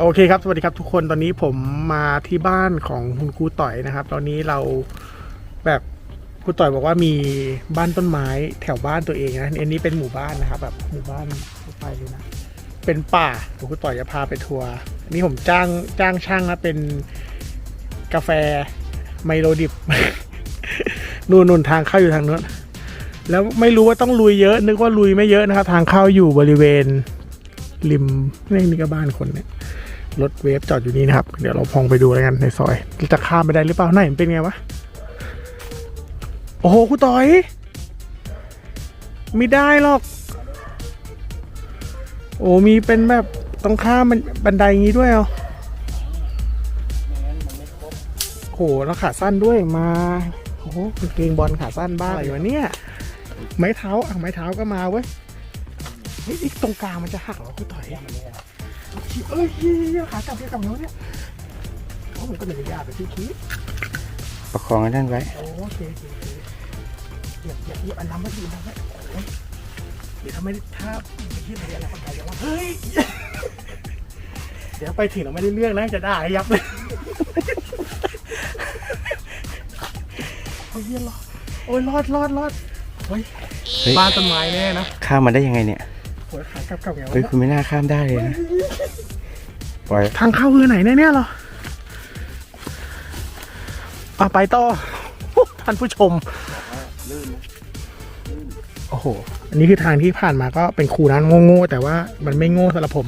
โอเคครับ สวัสดีครับทุกคน ตอนนี้ผมมาที่บ้านของคุณครูต่อยนะครับ ตอนนี้เราแบบครูต่อยบอกว่ามีบ้านต้นไม้แถวบ้านตัวเองนะ อันนี้เป็นหมู่บ้านนะครับ แบบหมู่บ้านไปเลยนะ เป็นป่าเดี๋ยวครูต่อยจะพาไปทัวร์ อันนี่ผมจ้างจ้างช่างนะเป็นกาแฟไมโลดิบ นู่นนู่นทางเข้าอยู่ทางนู้น แล้วไม่รู้ว่าต้องลุยเยอะ นึกว่าลุยไม่เยอะนะครับ ทางเข้าอยู่บริเวณริมนี่นี่ก็บ้านคนเนี่ย รถเวฟจอดอยู่นี่นะครับ เดี๋ยวเราพองไปดูแล้วกันในซอย จะข้ามไปได้หรือเปล่าไหนมันเป็นไงวะ โอ้โหคุณต่อย ไม่ได้หรอก โอ้มีเป็นแบบต้องข้ามมันบันไดอย่างนี้ด้วยเหรอโอ้โหแล้วขาสั้นด้วยมาโอ้โหกางเกงบอลขาสั้นบ้าอะไรวะเนี่ย ไม้เท้าอะไม้เท้าก็มาเว้ยเฮ้ยไอ้ตรงกลางมันจะหักเหรอคุณต่อย เอ้ยเหี้ยขากลับไปกลับแล้วเนี่ยโอ้ผมก็เลยยาไปที่คีบประคองไอ้นั่นไว้โอเคโอเคโอเคเหยียบเหยียบเหยียบอันน้ำไม่ดีนะโอ้ยเดี๋ยวถ้าไม่ได้ถ้าไอ้เหี้ยอะไรอะไรคนไทยจะว่าเฮ้ยเดี๋ยวไปถึงเราไม่ได้เรื่องนะจะได้ยับเลยโอ้ยเหี้ยรอดโอ้ยรอดรอดรอดโอ้ยเฮ้ย บ้านต้นไม้แน่นะข้ามมาได้ยังไงเนี่ยโอ้ยขากลับกลับไงวะเฮ้ย คุณไม่น่าข้ามได้เลยนะ ปล่อยทางเข้าคือไหนเนี่ยเนี่ยเหรออะไปต่อท่านผู้ชมโอ้โห อันนี้คือทางที่ผ่านมาก็เป็นคูนั้นโง่ๆแต่ว่ามันไม่โง่สำหรับผม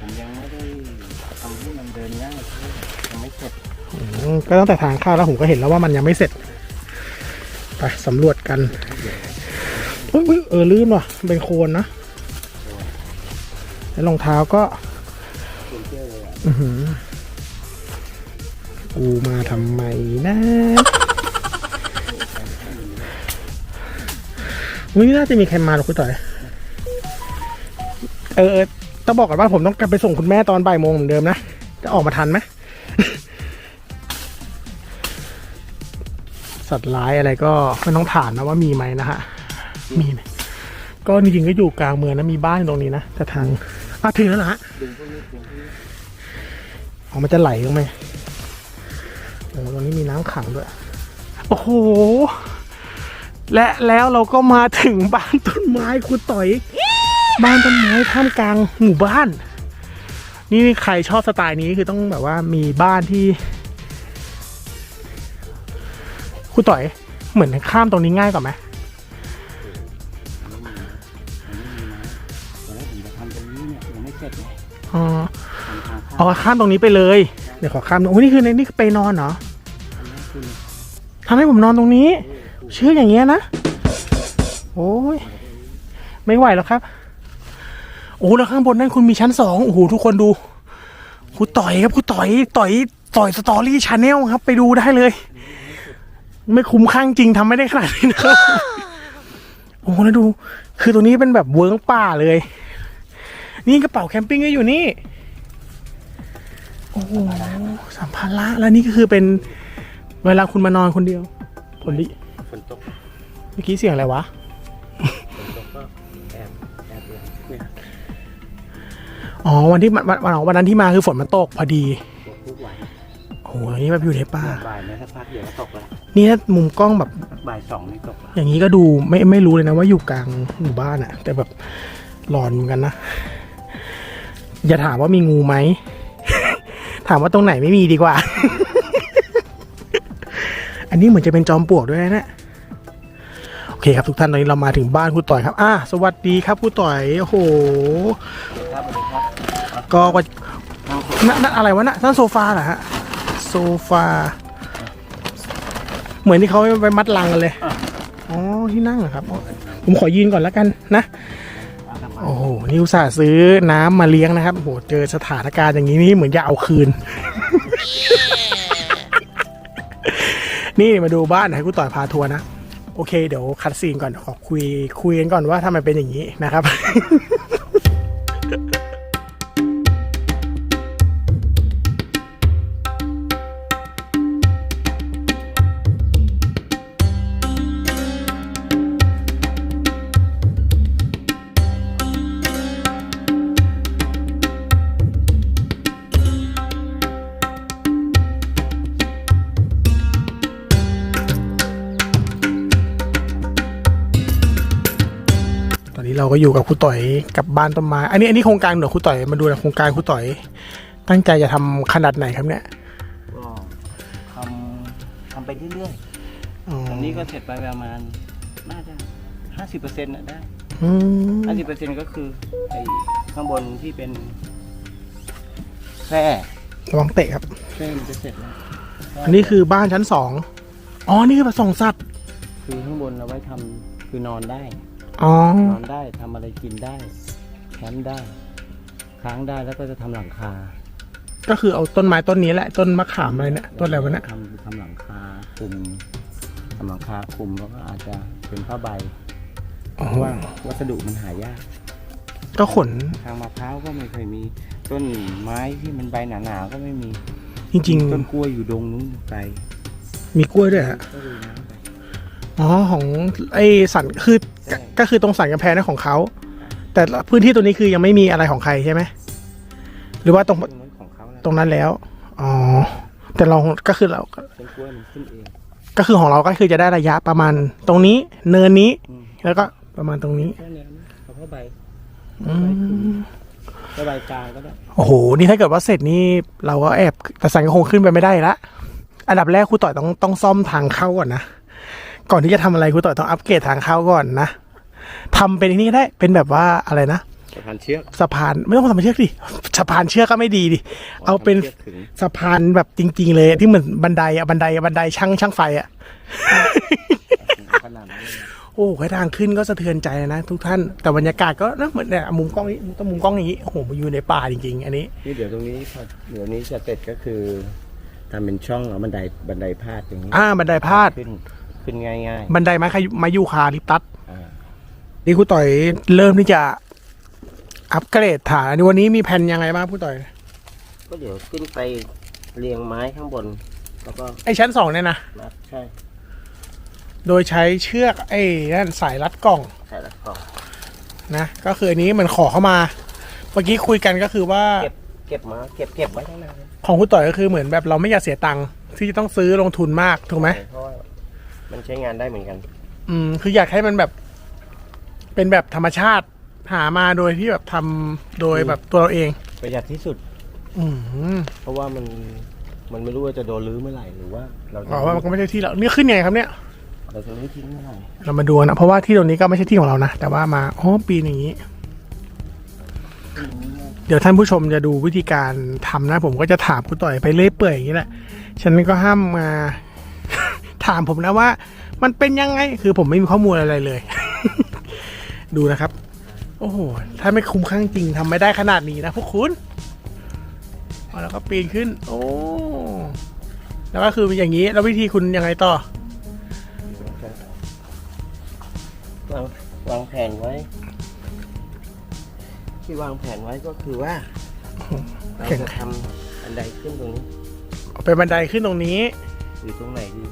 ผมยังไม่ได้ทำให้มันเดินง่ายยังไม่เสร็จอืมก็ตั้งแต่ทางเข้าแล้วผมก็เห็นแล้วว่ามันยังไม่เสร็จ ไปสำรวจกันอุ๊ยอุ๊ยเออลื่นว่ะเป็นโคลนนะแล้วรองเท้าก็อือหือ กูมาทำไมนะวันนี้น่าจะมีใครมาหรอกคุณต่อยเออเออต้องบอกก่อนว่าผมต้องกลับไปส่งคุณแม่ตอนบ่ายโมงเหมือนเดิมนะ จะออกมาทันไหม สัตว์ร้ายอะไรก็ไม่ต้องถามนะว่ามีไหมนะฮะ มีไหมก็จริงๆก็อยู่กลางเมืองนะมีบ้านอยู่ตรงนี้นะแต่ทางอะถึงแล้วนะฮะ ออกมันจะไหลลงไหมโอ้ตรงนี้มีน้ำขังด้วย โอ้โห และแล้วเราก็มาถึงบ้านต้นไม้คุณต่อย บ้านต้นไม้ท่ามกลางหมู่บ้าน นี่ใครชอบสไตล์นี้คือต้องแบบว่ามีบ้านที่คุณต่อย เหมือนข้ามตรงนี้ง่ายกว่าไหม ทำทางข้ามเอาข้ามตรงนี้ไปเลย เดี๋ยวขอข้ามโอ้นี่คือในนี่คือไปนอนเหรออันนี้คือทำให้ผมนอนตรงนี้ เชื่ออย่างเงี้ยนะ โอ้ย ไม่ไหวแล้วครับ โอ้แล้วข้างบนนั่นคุณมีชั้นสองโอ้โหทุกคนดูคุณต่อยครับคุณต่อย ต่อย ต่อยสตอรี่ชาแนลครับ ไปดูได้เลย ไม่คุ้มข้างจริงทำไม่ได้ขนาดนี้นะครับโอ้โหแล้วดู คือตัวนี้เป็นแบบเวิร์กป่าเลย นี่กระเป๋าแคมปิ้งก็อยู่นี่ โอ้โหสัมภาระแล้วนี่ก็คือเป็นเวลาคุณมานอนคนเดียวคนดิฝนตกเมื่อกี้เสียงอะไรวะฝนตกก็แอบแอบเลยเนี่ยอ๋อวันที่มันวันวันวันนั้นที่มาคือฝนมันตกพอดีตกทุกวันโอ้โหนี่แบบอยู่ในป่าบ่ายเนี่ยสักพักเดี๋ยวก็ตกแล้วนี่ถ้ามุมกล้องแบบ บ่ายสองนี่ตกแล้วอย่างนี้ก็ดูไม่ไม่รู้เลยนะว่าอยู่กลางหมู่บ้านอะแต่แบบหลอนเหมือนกันนะ อย่าถามว่ามีงูไหม ถามว่าตรงไหนไม่มีดีกว่า อันนี้เหมือนจะเป็นจอมปลวกด้วยนะเนี่ยโอเคครับทุกท่านตอนนี้เรามาถึงบ้านครูต่อยครับอะสวัสดีครับครูต่อยโอ้โหก็ว่านั่นอะไรวะน่ะนั่นโซฟาเหรอฮะโซฟา เหมือนที่เขาไปมัดลังกันเลยอ๋อที่นั่งเหรอครับ ผมขอยืนก่อนแล้วกันนะ โอ้โหนี่อุตส่าห์ซื้อน้ำมาเลี้ยงนะครับโอ้โหเจอสถานการณ์อย่างนี้นี่เหมือนจะเอาคืน นี่มาดูบ้านให้กูต่อยพาทัวร์นะ โอเค เดี๋ยวคัดซีนก่อนขอคุยคุยกันก่อนว่าทำไมเป็นอย่างนี้นะครับ ก็อยู่กับครูต่อยกับบ้านต้นไม้อันนี้อันนี้โครงการเหนือครูต่อยมาดูนะโครงการครูต่อย ตั้งใจจะทำขนาดไหนครับเนี่ยก็ทำทำไปเรื่อยอ๋อๆตอนนี้ก็เสร็จไปประมาณน่าจะห้าสิบเปอร์เซ็นต์ะได้อืมห้าสิบเปอร์เซ็นต์ก็คือไอ้ข้างบนที่เป็นแคร่ระวังเตะครับแคร่มันจะเสร็จแล้วอันนี้คือบ้านชั้นสองอ๋อนี่คือผสมสัตว์คือข้างบนเอาไว้ทำคือนอนได้ อ๋อนอนได้ทำอะไรกินได้แคมป์ได้ ค้างได้แล้วก็จะทำหลังคาก็คือเอาต้นไม้ต้นนี้แหละต้นมะขามอะไรเนี่ยต้นอะไรวะเนี่ยทำทำหลังคาคลุมทำหลังคาคลุมแล้วก็อาจจะเป็นผ้าใบอ๋อเพราะว่าวัสดุมันหายาก ก็ขนทางมะพร้าวก็ไม่เคยมีต้นไม้ที่มันใบหนาๆก็ไม่มีจริง ต้นกล้วยอยู่ดงนู้นไกลๆ มีกล้วยด้วยฮะก็ดูน้ำไป อ๋อของไอสันคือใช่ก็คือตรงสันกำแพงนั่นของเขา แต่พื้นที่ตัวนี้คือยังไม่มีอะไรของใครใช่ไหมหรือว่าตรงต้นนั้นของเขาแหละตรงนั้นแล้วอ๋อแต่เราก็คือเราต้นกล้วยมันขึ้นเองก็คือของเราก็คือจะได้ระยะประมาณ ตรงนี้เนินนี้อืมแล้วก็ประมาณตรงนี้แค่เนี้ยนะเอาผ้าใบอืมผ้าใบกลางก็ได้โอ้โห นี่ถ้าเกิดว่าเสร็จนี่เราก็แอบแต่สันก็คงขึ้นไปไม่ได้ละอันดับแรกครูต่อยต้องต้องซ่อมทางเข้าก่อนนะ ก่อนที่จะทำอะไรครูต่อยต้องอัปเกรดทางเข้าก่อนนะทำเป็นอันนี่ก็ได้เป็นแบบว่าอะไรนะสะพานเชือกสะพานไม่ต้องสะพานเชือกดิสะพานเชือกก็ไม่ดีดิเอาเป็นชืกถึงสะพานแบบจริง ๆ เลย ที่เหมือนบันไดอะบันไดอะบันไดช่างช่างไฟอะขนาดนั้นเลยโอ้แค่ทางขึ้นก็สะเทือนใจนะทุกท่านแต่บรรยากาศก็นะเหมือนเนี่ยมุมกล้องนี้ต้องมุมกล้องอย่างนี้โอ้โหมาอยู่ในป่าจริงๆ อันนี้นี่เดี๋ยวตรงนี้พอเดี๋ยวนี้จะเสร็จก็คือทำเป็นช่องเอาบันไดบันไดพาดอย่างนี้อ่าบันไดพาด ขึ้นขึ้นง่ายบันไดไม้ขยุไมายูคาลิปตัสๆอ่านี่ครูต่อยเริ่มที่จะอัปเกรดฐานอันนี้วันนี้มีแผนยังไงบ้างครูต่อย ก็เดี๋ยวขึ้นไปเรียงไม้ข้างบน แล้วก็ไอชั้นสองเนี่ยนะมัดใช่ โดยใช้เชือกไอ้นั่นสายรัดกล่องใส่ละกล่องนะก็คืออันนี้มันขอเข้ามา เมื่อกี้คุยกันก็คือว่า เก็บเก็บมาเก็บเก็บไว้ข้างในของครูต่อยก็คือเหมือนแบบเราไม่อยากเสียตังค์ที่จะต้องซื้อลงทุนมากถูกไหมเพราะว่า มันใช้งานได้เหมือนกัน อืม คืออยากให้มันแบบ เป็นแบบธรรมชาติ หามาโดยที่แบบทำโดยแบบตัวเราเอง ประหยัดที่สุด อืมเพราะว่ามันมันไม่รู้ว่าจะโดนรื้อเมื่อไหร่หรือว่า เราจะอ๋อว่ามันก็ไม่ใช่ที่เราเนี่ยขึ้นยังไงครับเนี่ย เราจะรื้อทิ้งเมื่อไหร่เรามาดูนะ เพราะว่าที่ตรงนี้ก็ไม่ใช่ที่ของเรานะ แต่ว่ามาอ๋อปีนอย่างนี้ เดี๋ยวท่านผู้ชมจะดูวิธีการทำนะ ผมก็จะถามครูต่อยไปเรื่อยเปื่อยอย่างนี้แหละ ฉันก็ห้ามมา ถามผมนะว่า มันเป็นยังไงคือผมไม่มีข้อมูลอะไรเลย ดูนะครับ โอ้โห ถ้าไม่คุ้มข้างจริงทำไม่ได้ขนาดนี้นะพวกคุณเอาแล้วก็ปีนขึ้น โอ้แล้วก็คืออย่างนี้แล้ววิธีคุณยังไงต่อวางวางแผนไว้ ที่วางแผนไว้ก็คือว่าเราจะทำอันใดขึ้นตรงนี้เอาไปบันไดขึ้นตรงนี้ หรือตรงไหนดี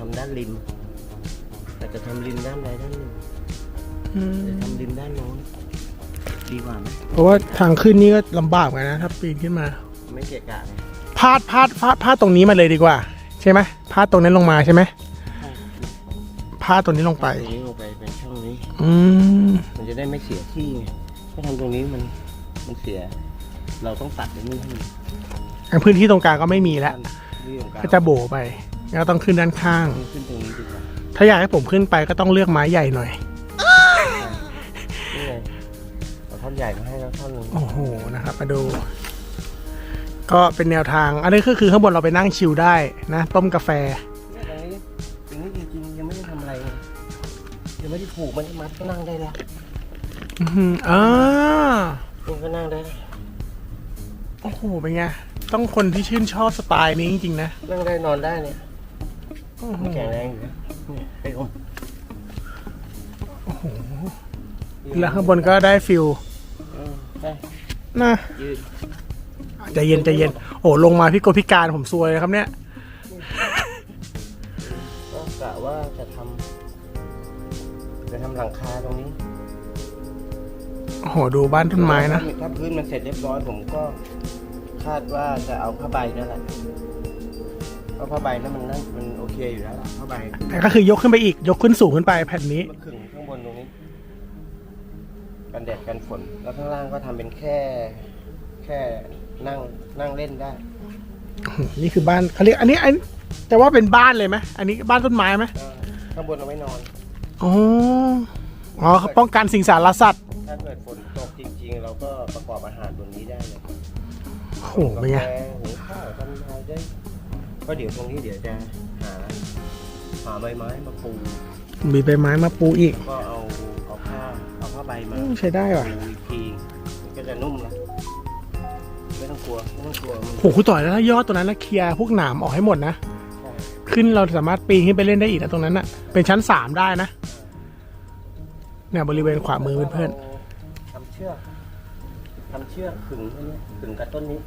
เราจะทำด้านริมเราจะทำริมด้านใดด้านหนึ่งอืมจะทำริมด้านโน้นดีกว่าไหมเพราะว่าทางขึ้นนี่ก็ลำบากเหมือนกันนะถ้าปีนขึ้นมา ไม่เกะกะไงพาดพาดพาดพาดตรงนี้มาเลยดีกว่า ใช่ไหมพาดตรงนั้นลงมาใช่ไหมพาดตรงนี้ลงไปตรงนี้ลงไปเป็นช่องนี้ อืมมันจะได้ไม่เสียที่ไงถ้าทำตรงนี้มันมันเสีย เราต้องตัดตรงนี้ให้มันอันพื้นที่ตรงกลางก็ไม่มีแล้วที่ตรงกลางก็จะโบไป แล้วต้องขึ้นด้านข้าง ขึ้นตรงนี้ดีกว่าถ้าอยากให้ผมขึ้นไปก็ต้องเลือกไม้ใหญ่หน่อย นี่ไงเอาท่อนใหญ่มาให้แล้วท่อนหนึงโอ้โหนะครับ มาดู ก็เป็นแนวทาง อันนี้ก็คือข้างบนเราไปนั่งชิลได้นะ ต้มกาแฟ เนี่ยตรงนี้ตรงนี้จริงๆยังไม่ได้ทำอะไรเลยยังไม่ได้ผูกมันมัดก็นั่งได้แล้วอือหืออ่ามันก็นั่งได้แล้วโอ้โหเป็นไงต้องคนที่ชื่นชอบสไตล์นี้จริงๆนะ นั่งได้นอนได้เนี่ยโอ้โห มันแข็งแรงอยู่นะเนี่ยไอ้ผมแล้วข้างบนก็ได้ฟิลเออได้นะยืดใจเย็นใจเย็น โอ้ลงมาพี่โกพิการผมซวยเลยครับเนี่ย ก็กะว่าจะทำจะทำหลังคาตรงนี้โอ้โหดูบ้านต้นไม้นะ ถ้าพื้นมันเสร็จเรียบร้อยผมก็คาดว่าจะเอาผ้าใบนั่นแหละ เพราะผ้าใบนั่นมันนั่นมันโอเคอยู่แล้วล่ะผ้าใบแต่ก็คือยกขึ้นไปอีกยกขึ้นสูงขึ้นไปแผ่นนี้มาขึงข้างบนตรงนี้ กันแดดกันฝน แล้วข้างล่างก็ทำเป็นแค่ แค่นั่งนั่งเล่นได้ นี่คือบ้านเขาเรียกอันนี้อันแต่ว่าเป็นบ้านเลยไหมอันนี้บ้านต้นไม้ไหมก็ข้างบนเอาไว้นอน อ๋ออ๋อป้องกันสิงสารสัตว์ถ้าเกิดฝนตกจริง ๆ เราก็ประกอบอาหารบนนี้ได้เลยโอ้โหเป็นไงกาแฟหุงข้าวทำอะไรได้ ก็เดี๋ยวตรงนี้เดี๋ยวจะหาหาใบไม้มาปูมีใบไม้มาปูอีกก็เอาเอาผ้าเอาผ้าใบมาอืมใช้ได้ว่ะปูอีกทีมันก็จะนุ่มแล้วไม่ต้องกลัวไม่ต้องกลัวมันโหคุณต่อยแล้วถ้ายอดตัวนั้นนะเคลียร์พวกหนามออกให้หมดนะ ใช่ขึ้นเราสามารถปีนขึ้นไปเล่นได้อีกนะตรงนั้นนะเป็นชั้นสามได้นะเนี่ยบริเวณขวามือเพื่อนทำเชือกทำเชือกขึงอันเนี้ยขึงกับต้นนี้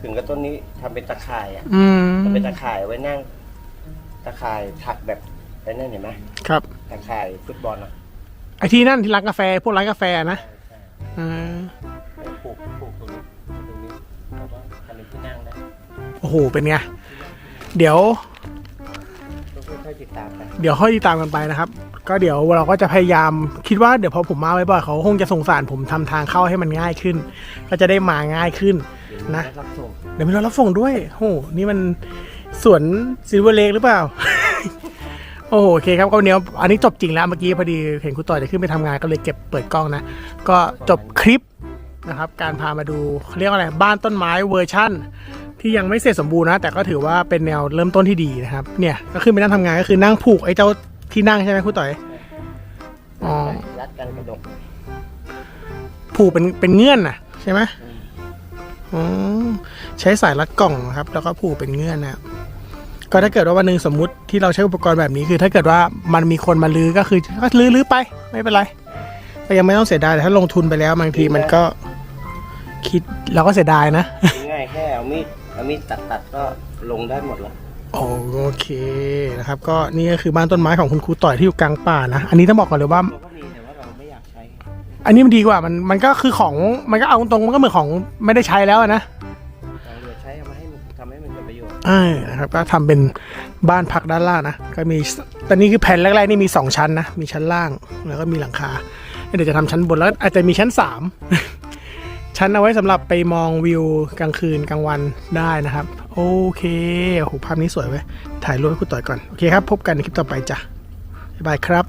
ขึงกับต้นนี้ทำเป็นตะข่ายอะๆอืมทำเป็นตะข่ายไว้นั่ง ตะข่ายถักแบบไอ้นั่นเห็นไหมครับ ตะข่ายฟุตบอลอะไอที่นั่นที่ร้านกาแฟพวกร้านกาแฟนะใช่ใช่อ่าแล้วปลูกปลูกตรงนี้ตรงนี้แล้วก็ทำเป็นที่นั่งได้โอ้โหเป็นไงเดี๋ยว ต้องค่อยๆติดตามไปเดี๋ยวค่อยติดตามกันไปนะครับ ก็เดี๋ยวเราก็จะพยายามคิดว่าเดี๋ยวพอผมมาไว้บ่อยๆเขาคงจะสงสารผมทำทางเข้าให้มันง่ายขึ้น ก็จะได้มาง่ายขึ้นเดี๋ยว นะได้รับส่งเดี๋ยวมีรถรับส่งด้วยโอ้โหนี่มันสวนซิลเวอร์เลกหรือเปล่า โอ้โหโอเคครับก็วันนี้อันนี้จบจริงแล้วเมื่อกี้พอดีเห็นคุณต่อยจะขึ้นไปทำงานก็เลยเก็บเปิดกล้องนะ ก็จบคลิปนะครับ การพามาดูเขาเรียกว่าอะไรบ้านต้นไม้เวอร์ชั่น ที่ยังไม่เสร็จสมบูรณ์นะ แต่ก็ถือว่าเป็นแนวเริ่มต้นที่ดีนะครับ เนี่ยก็ขึ้นไปนั่งทำงานก็คือนั่งผูกไอ้เจ้าที่นั่งใช่ไหมคุณต่อยอ๋อรัดกันกระดกผูกเป็นเป็นเงื่อนน่ะใช่ไหมอ๋อ ใช้สายรัดกล่องนะครับ แล้วก็ผูกเป็นเงื่อนนะครับก็ถ้าเกิดว่าวันหนึ่งสมมุติที่เราใช้อุปกรณ์แบบนี้คือ ถ้าเกิดว่ามันมีคนมาลื้อก็คือก็ลื้อลื้อไปไม่เป็นไรก็ยังไม่ต้องเสียดายแต่ถ้าลงทุนไปแล้วบางทีมันก็คิดเราก็เสียดายนะง่ายๆแค่เอามีดเอามีดตัดตัดๆก็ลงได้หมดแล้วโอเคนะครับ ก็นี่ก็คือบ้านต้นไม้ของคุณครูต่อยที่อยู่กลางป่านะ อันนี้ต้องบอกก่อนเลยว่าเราก็มีแต่ว่า อันนี้มันดีกว่ามันมันก็คือของมันก็เอาตรงๆมันก็เหมือนของไม่ได้ใช้แล้วอะนะเราเหลือใช้เอามาให้มันทำให้มันเกิดประโยชน์เออนะครับก็ทำเป็นบ้านพักด้านล่างนะก็มีตอนนี้คือแผ่นแรกๆนี่มี2ชั้นนะมีชั้นล่างแล้วก็มีหลังคาเดี๋ยวจะทำชั้นบนแล้วอาจจะมีชั้น3ชั้นเอาไว้สำหรับไปมองวิวกลางคืนกลางวันได้นะครับ โอเคโอ้โหภาพนี้สวยเว้ยถ่ายรูปให้คุณต่อยก่อน โอเคครับ พบกันในคลิปต่อไปจ้ะ บ๊ายบายครับ